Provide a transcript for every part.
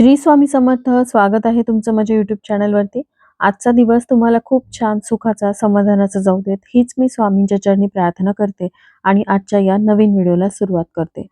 श्री स्वामी समर्थ स्वागत आहे तुमचं माझ्या युट्यूब चॅनलवरती आजचा दिवस तुम्हाला खूप छान सुखाचा समाधानाचा जाऊ देत. हीच मी स्वामींच्या चरणी प्रार्थना करते आणि आजच्या या नवीन व्हिडिओला सुरुवात करते.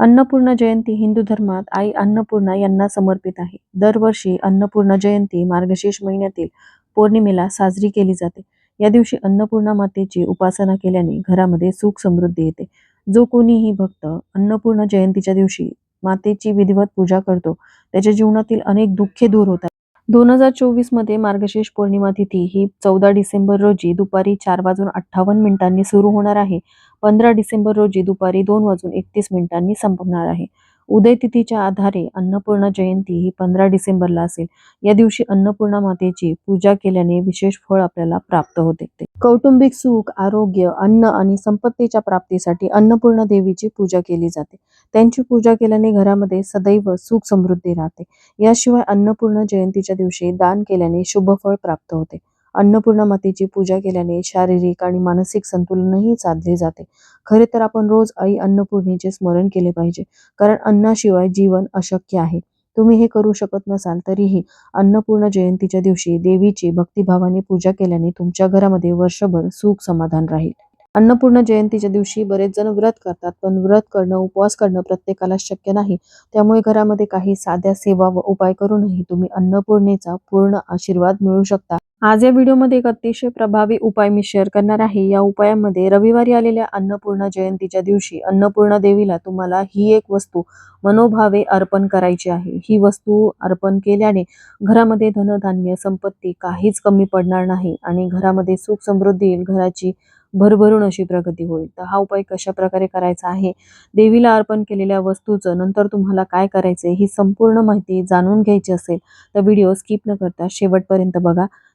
अन्नपूर्णा जयंती हिंदू धर्मात आई अन्नपूर्णा यांना समर्पित आहे. दरवर्षी अन्नपूर्णा जयंती मार्गशीर्ष महिन्यातील पौर्णिमेला साजरी केली जाते. या दिवशी अन्नपूर्णा मातेची उपासना केल्याने घरामध्ये सुख समृद्धी येते. जो कोणीही भक्त अन्नपूर्णा जयंतीच्या दिवशी मातेची विधिवत पूजा करतो. त्याच्या जीवनातील अनेक दुःखे दूर होतात. दोन हजार चोवीसमध्ये मार्गशीर्ष पौर्णिमा तिथी ही चौदा डिसेंबर रोजी दुपारी चार वाजून अठ्ठावन्न मिनिटांनी सुरू होणार आहे. पंधरा डिसेंबर रोजी दुपारी दोन वाजून एकतीस मिनिटांनी संपणार आहे. उदयतिथीच्या आधारे अन्नपूर्णा जयंती ही पंधरा डिसेंबरला असेल. या दिवशी अन्नपूर्णा मातेची पूजा केल्याने विशेष फळ आपल्याला प्राप्त होते. कौटुंबिक सुख आरोग्य अन्न आणि संपत्तीच्या प्राप्तीसाठी अन्नपूर्णा देवीची पूजा केली जाते. त्यांची पूजा केल्याने घरामध्ये सदैव सुख समृद्धी राहते. याशिवाय अन्नपूर्णा जयंतीच्या दिवशी दान केल्याने शुभ फळ प्राप्त होते. अन्नपूर्णा मातेची पूजा केल्याने शारीरिक आणि मानसिक संतुलनही साधले जाते. खरे तर आपण रोज आई अन्नपूर्णेचे स्मरण केले पाहिजे कारण अन्नाशिवाय जीवन अशक्य आहे. तुम्ही हे करू शकत नसाल तरीही अन्नपूर्ण जयंतीच्या दिवशी देवीची भक्तिभावाने पूजा केल्याने तुमच्या घरामध्ये वर्षभर सुख समाधान राहील. अन्नपूर्ण जयंतीच्या दिवशी बरेच जण व्रत करतात पण व्रत करणं उपवास करणं प्रत्येकाला शक्य नाही. त्यामुळे घरामध्ये काही साध्या सेवा व उपाय करूनही तुम्ही अन्नपूर्णेचा पूर्ण आशीर्वाद मिळू शकता. आज या व्हिडिओमध्ये एक अतिशय प्रभावी उपाय मी शेअर करणार आहे. या उपायामध्ये रविवारी आलेल्या अन्नपूर्णा जयंतीच्या दिवशी अन्नपूर्णा देवीला तुम्हाला ही एक वस्तू मनोभावे अर्पण करायची आहे. ही वस्तू अर्पण केल्याने घरामध्ये धनधान्य संपत्ती काहीच कमी पडणार नाही आणि घरामध्ये सुख समृद्धी येईल. घराची भरभरून अशी प्रगती होईल. तर हा उपाय कशा प्रकारे करायचा आहे? देवीला अर्पण केलेल्या वस्तूचं नंतर तुम्हाला काय करायचे ही संपूर्ण माहिती जाणून घ्यायची असेल तर व्हिडिओ स्किप न करता शेवटपर्यंत बघा.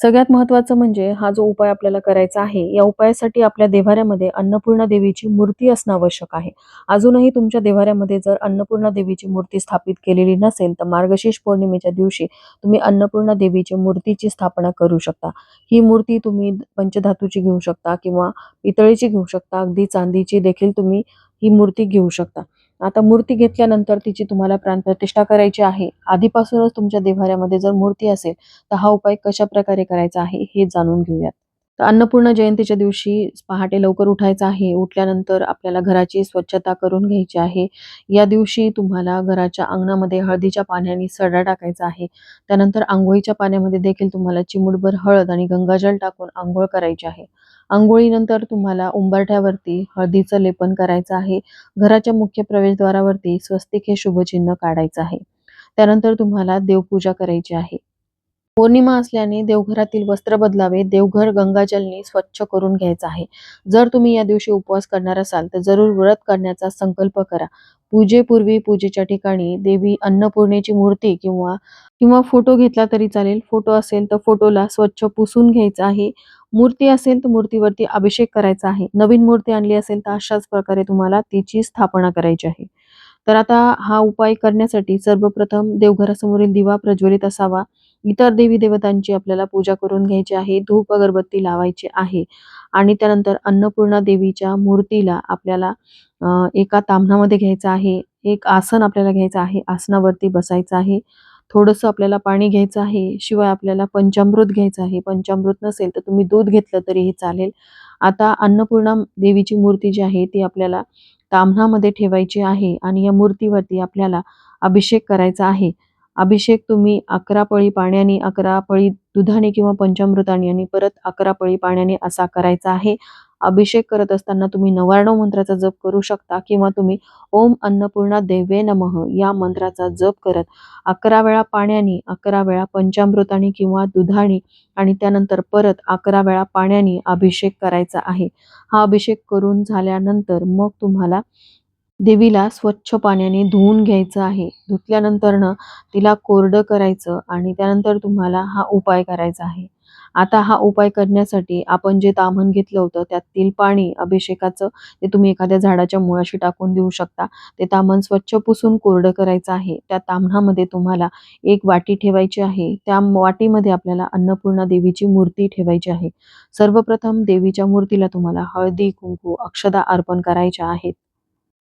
सगळ्यात महत्वाचं म्हणजे हा जो उपाय आपल्याला करायचा आहे या उपायासाठी आपल्या देवाऱ्यामध्ये अन्नपूर्णा देवीची मूर्ती असणं आवश्यक आहे. अजूनही तुमच्या देवाऱ्यामध्ये जर अन्नपूर्णा देवीची मूर्ती स्थापित केलेली नसेल तर मार्गशीर्ष पौर्णिमेच्या दिवशी तुम्ही अन्नपूर्णा देवीची मूर्तीची स्थापना करू शकता. ही मूर्ती तुम्ही पंचधातूची घेऊ शकता किंवा पितळीची घेऊ शकता अगदी चांदीची देखील तुम्ही ही मूर्ती घेऊ शकता. आता मूर्ती घेतल्यानंतर तिची तुम्हाला प्राणप्रतिष्ठा करायची आहे. आधीपासूनच तुमच्या देव्हाऱ्यामध्ये जर मूर्ती असेल तर हा उपाय कशा प्रकारे करायचा आहे हे जाणून घेऊयात. तर अन्नपूर्णा जयंतीच्या दिवशी पहाटे लवकर उठायचं आहे. उठल्यानंतर आपल्याला घराची स्वच्छता करून घ्यायची आहे. या दिवशी तुम्हाला घराच्या अंगणामध्ये हळदीच्या पाण्याने सडा टाकायचा आहे. त्यानंतर आंघोळीच्या पाण्यामध्ये देखील तुम्हाला चिमुडभर हळद आणि गंगाजल टाकून आंघोळ करायची आहे. आंघोळीनंतर तुम्हाला उंबरठ्यावरती हळदीचं लेपन करायचं आहे. घराच्या मुख्य प्रवेशद्वारावरती स्वस्तिक हे शुभचिन्ह काढायचं आहे. त्यानंतर तुम्हाला देवपूजा करायची आहे. पौर्णिमा असल्याने देवघरातील वस्त्र बदलावे देवघर गंगाजलने स्वच्छ करून घ्यायचं आहे. जर तुम्ही या दिवशी उपवास करणार असाल तर जरूर व्रत करण्याचा संकल्प करा. पूजेपूर्वी पूजेच्या ठिकाणी देवी अन्नपूर्णेची मूर्ती किंवा किंवा फोटो घेतला तरी चालेल. फोटो असेल तर फोटोला स्वच्छ पुसून घ्यायचा आहे. मूर्ती असेल तर मूर्तीवरती अभिषेक करायचा आहे. नवीन मूर्ती आणली असेल तर अशाच प्रकारे तुम्हाला तिची स्थापना करायची आहे. तर आता हा उपाय करण्यासाठी सर्वप्रथम देवघरासमोरील दिवा प्रज्वलित असावा. इतर देवी देवतांची आपल्याला पूजा करून घ्यायची आहे धूप अगरबत्ती लावायची आहे आणि त्यानंतर अन्नपूर्णा देवीच्या मूर्तीला आपल्याला एका तांबणामध्ये घ्यायचं आहे एक आसन आपल्याला घ्यायचं आहे आसनावरती बसायचं आहे थोडंसं आपल्याला पाणी घ्यायचं आहे शिवाय आपल्याला पंचामृत घ्यायचं आहे. पंचामृत नसेल तर तुम्ही दूध घेतलं तरीही चालेल. आता अन्नपूर्णा देवीची मूर्ती जी आहे ती आपल्याला तांबणामध्ये ठेवायची आहे आणि या मूर्तीवरती आपल्याला अभिषेक करायचा आहे. अभिषेक तुम्ही अकरा पळी पाण्याने अकरा पळी दुधाने किंवा पंचामृताने आणि परत अकरा पळी पाण्याने असा करायचा आहे. अभिषेक करत असताना तुम्ही नवार्णव मंत्राचा जप करू शकता किंवा तुम्ही ओम अन्नपूर्णा देवे नमः या मंत्राचा जप करत. अकरा वेळा पाण्याने अकरा वेळा पंचामृताने किंवा दुधाने आणि त्यानंतर परत अकरा वेळा पाण्याने अभिषेक करायचा आहे. हा अभिषेक करून झाल्यानंतर मग तुम्हाला देवीला स्वच्छ पाण्याने धुवून घ्यायचं आहे. धुतल्यानंतरनं तिला कोरडं करायचं आणि त्यानंतर तुम्हाला हा उपाय करायचा आहे. आता हा उपाय करण्यासाठी आपण जे ताम्हण घेतलं होतं त्यातील पाणी अभिषेकाचं ते तुम्ही एखाद्या झाडाच्या मुळाशी टाकून देऊ शकता ते ताम्हण स्वच्छ पुसून कोरडं करायचं आहे. त्या ताम्हणामध्ये तुम्हाला एक वाटी ठेवायची आहे. त्या वाटीमध्ये आपल्याला अन्नपूर्णा देवीची मूर्ती ठेवायची आहे. सर्वप्रथम देवीच्या मूर्तीला तुम्हाला हळदी कुंकू अक्षदा अर्पण करायच्या आहेत.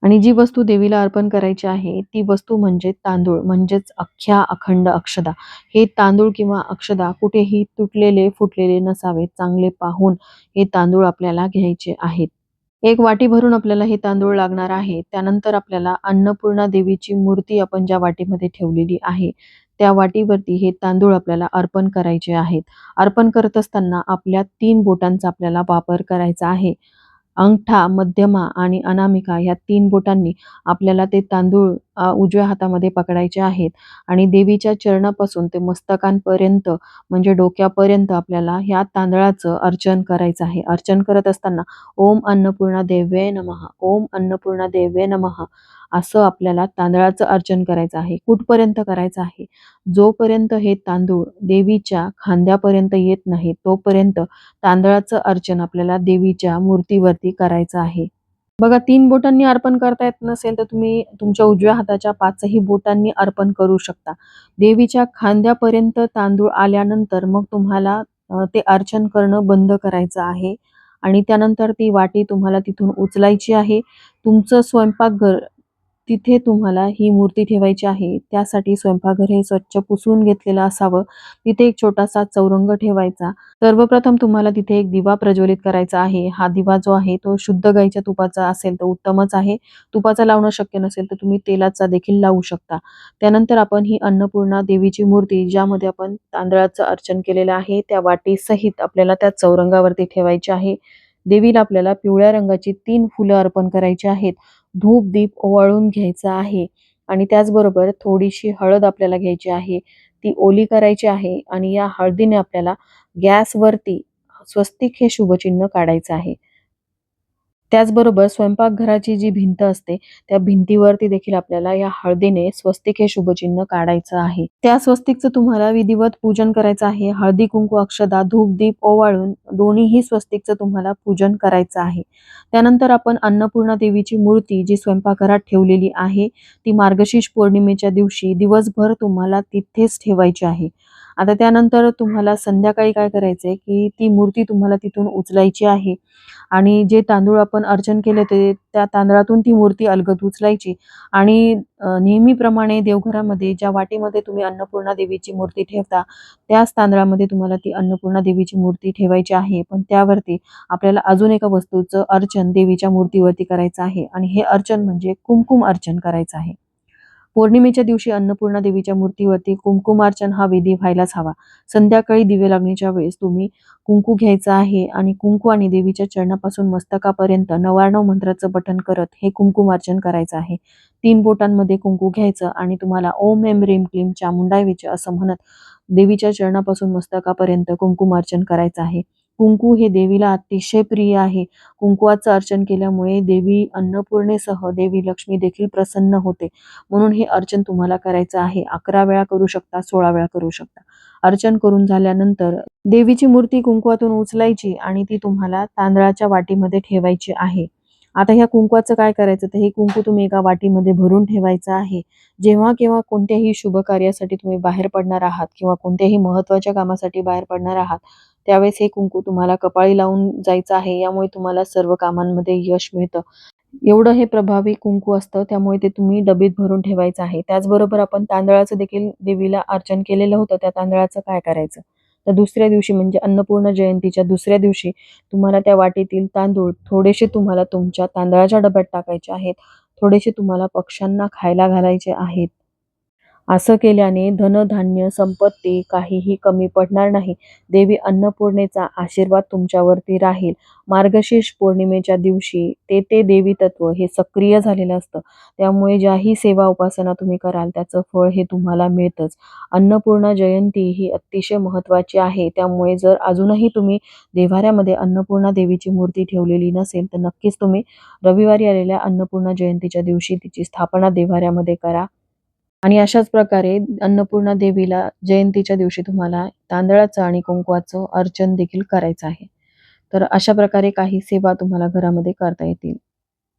आणि जी वस्तू देवीला अर्पण करायची आहे ती वस्तू म्हणजे तांदूळ म्हणजेच अख्ख्या अखंड अक्षदा. हे तांदूळ किंवा अक्षदा कुठेही तुटलेले फुटलेले नसावेत चांगले पाहून हे तांदूळ आपल्याला घ्यायचे आहेत. एक वाटी भरून आपल्याला हे तांदूळ लागणार आहे त्यानंतर आपल्याला अन्नपूर्णा देवीची मूर्ती आपण ज्या वाटीमध्ये ठेवलेली आहे त्या वाटीवरती हे तांदूळ आपल्याला अर्पण करायचे आहेत. अर्पण करत असताना आपल्या तीन बोटांचा आपल्याला वापर करायचा आहे. अंगठा मध्यमा आणि अनामिका ह्या तीन बोटांनी आपल्याला ते तांदूळ उजव्या हातामध्ये पकडायचे आहेत. आणि देवीच्या चरणापासून ते मस्तकांपर्यंत म्हणजे डोक्यापर्यंत आपल्याला ह्या तांदळाचं अर्चन करायचं आहे. अर्चन करत असताना ओम अन्नपूर्णा देव्ये नमः ओम अन्नपूर्णा देव्ये नमः असं आपल्याला तांदळाचं अर्चन करायचं आहे. कुठपर्यंत करायचं आहे? जोपर्यंत हे तांदूळ देवीच्या खांद्यापर्यंत येत नाही तोपर्यंत तांदळाचं अर्चन आपल्याला देवीच्या मूर्तीवरती करायचं आहे. बघा तीन बोटांनी अर्पण करता येत नसेल तर तुम्ही तुमच्या उजव्या हाताच्या पाचही बोटांनी अर्पण करू शकता. देवीच्या खांद्यापर्यंत तांदूळ आल्यानंतर मग तुम्हाला ते अर्चन करणं बंद करायचं आहे. आणि त्यानंतर ती वाटी तुम्हाला तिथून उचलायची आहे. तुमचं स्वयंपाकघर तिथे तुम्हाला ही मूर्ती ठेवायची आहे. त्यासाठी स्वयंपाकघर हे स्वच्छ पुसून घेतलेलं असावं. तिथे एक छोटासा चौरंग ठेवायचा. सर्वप्रथम तुम्हाला तिथे एक दिवा प्रज्वलित करायचा आहे. हा दिवा जो आहे तो शुद्ध गाईच्या तुपाचा असेल तर उत्तमच आहे. तुपाचा लावणं शक्य नसेल तर तुम्ही तेलाचा देखील लावू शकता. त्यानंतर आपण ही अन्नपूर्णा देवीची मूर्ती ज्यामध्ये आपण तांदळाचं अर्चन केलेलं आहे त्या वाटीसहित आपल्याला त्या चौरंगावरती ठेवायची आहे. देवीला आपल्याला पिवळ्या रंगाची तीन फुलं अर्पण करायची आहेत. धूप दीप ओवाळून घ्यायचा आहे. आणि त्याचबरोबर थोडीशी हळद आपल्याला घ्यायची आहे. ती ओली करायची आहे आणि या हळदीने आपल्याला गॅसवरती स्वस्तिक हे शुभचिन्ह काढायचं आहे. त्याचबरोबर स्वयंपाकघराची जी भिंत असते त्या भिंतीवरती देखील आपल्याला या हळदीने स्वस्तिक हे शुभचिन्ह काढायचं आहे. त्या स्वस्तिकचं तुम्हाला विधिवत पूजन करायचं आहे. हळदी कुंकू अक्षदा धूप दीप ओवाळून दोन्हीही स्वस्तिकचं तुम्हाला पूजन करायचं आहे. त्यानंतर आपण अन्नपूर्णा देवीची मूर्ती जी स्वयंपाकघरात ठेवलेली आहे ती मार्गशीर्ष पौर्णिमेच्या दिवशी दिवसभर तुम्हाला तिथेच ठेवायची आहे. आता त्यानंतर तुम्हाला संध्याकाळी काय करायचंय की ती मूर्ती तुम्हाला तिथून उचलायची आहे. आणि जे तांदूळ आपण अर्चन केले ते त्या तांदळातून ती मूर्ती अलगद उचलायची. आणि नेहमीप्रमाणे देवघरामध्ये ज्या वाटीमध्ये तुम्ही अन्नपूर्णा देवीची मूर्ती ठेवता त्याच तांदळामध्ये तुम्हाला ती अन्नपूर्णा देवीची मूर्ती ठेवायची आहे. पण त्यावरती आपल्याला अजून एका वस्तूचं अर्चन देवीच्या मूर्तीवरती करायचं आहे. आणि हे अर्चन म्हणजे कुमकुम अर्चन करायचं आहे. पौर्णिमेच्या दिवशी अन्नपूर्णा देवीच्या मूर्तीवरती कुंकुमार्चन हा विधी व्हायलाच हवा. संध्याकाळी दिवे लागण्याच्या वेळेस तुम्ही कुंकू घ्यायचा आहे आणि कुंकू आणि देवीच्या चरणापासून मस्तकापर्यंत नवार्णव मंत्राचं पठण करत हे कुंकुमार्चन करायचं आहे. तीन बोटांमध्ये कुंकू घ्यायचं आणि तुम्हाला ओम एम रेम क्लीम चामुंडाय विच असं म्हणत देवीच्या चरणापासून मस्तकापर्यंत कुंकुमार्चन करायचं आहे. कुंकू हे देवीला अतिशय प्रिय आहे. कुंकुवाचं अर्चन केल्यामुळे देवी अन्नपूर्णेसह देवी लक्ष्मी देखील प्रसन्न होते. म्हणून हे अर्चन तुम्हाला करायचं आहे. अकरा वेळा करू शकता सोळा वेळा करू शकता. अर्चन करून झाल्यानंतर देवीची मूर्ती कुंकुवातून उचलायची आणि ती तुम्हाला तांदळाच्या वाटीमध्ये ठेवायची आहे. आता ह्या कुंकवाचं काय करायचं? तर हे कुंकू तुम्ही एका वाटीमध्ये भरून ठेवायचं आहे. जेव्हा केव्हा कोणत्याही शुभ कार्यासाठी तुम्ही बाहेर पडणार आहात किंवा कोणत्याही महत्त्वाच्या कामासाठी बाहेर पडणार आहात त्यावेळेस हे कुंकू तुम्हाला कपाळी लावून जायचं आहे. यामुळे तुम्हाला सर्व कामांमध्ये यश मिळतं. एवढं हे प्रभावी कुंकू असतं त्यामुळे ते तुम्ही डबीत भरून ठेवायचं आहे. त्याचबरोबर आपण तांदळाचं देखील देवीला अर्चन केलेलं होतं. त्या तांदळाचं काय करायचं? तर दुसऱ्या दिवशी म्हणजे अन्नपूर्ण जयंतीच्या दुसऱ्या दिवशी तुम्हाला त्या वाटीतील तांदूळ थोडेसे तुम्हाला तुमच्या तांदळाच्या डब्यात टाकायचे आहेत. थोडेसे तुम्हाला पक्ष्यांना खायला घालायचे आहेत. असं केल्याने धनधान्य संपत्ती काहीही कमी पडणार नाही. देवी अन्नपूर्णेचा आशीर्वाद तुमच्यावरती राहील. मार्गशीर्ष पौर्णिमेच्या दिवशी ते ते देवी तत्व हे सक्रिय झालेलं असतं. त्यामुळे ज्याही सेवा उपासना तुम्ही कराल त्याचं फळ हे तुम्हाला मिळतंच. अन्नपूर्णा जयंती ही अतिशय महत्त्वाची आहे. त्यामुळे जर अजूनही तुम्ही देवाऱ्यामध्ये अन्नपूर्णा देवीची मूर्ती ठेवलेली नसेल तर नक्कीच तुम्ही रविवारी आलेल्या अन्नपूर्णा जयंतीच्या दिवशी तिची स्थापना देवाऱ्यामध्ये करा. आणि अशाच प्रकारे अन्नपूर्णा देवीला जयंतीच्या दिवशी तुम्हाला तांदळाचं आणि कुंकवाचं अर्चन देखील करायचं आहे. तर अशा प्रकारे काही सेवा तुम्हाला घरामध्ये करता येतील.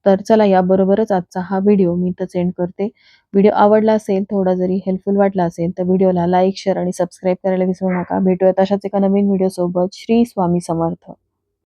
तर चला याबरोबरच आजचा हा व्हिडिओ मी तर सेंड करते. व्हिडिओ आवडला असेल थोडा जरी हेल्पफुल वाटला असेल तर व्हिडिओला लाईक शेअर आणि सबस्क्राईब करायला विसरू नका. भेटूया तशाच एका नवीन व्हिडिओ सोबत श्री स्वामी समर्थ.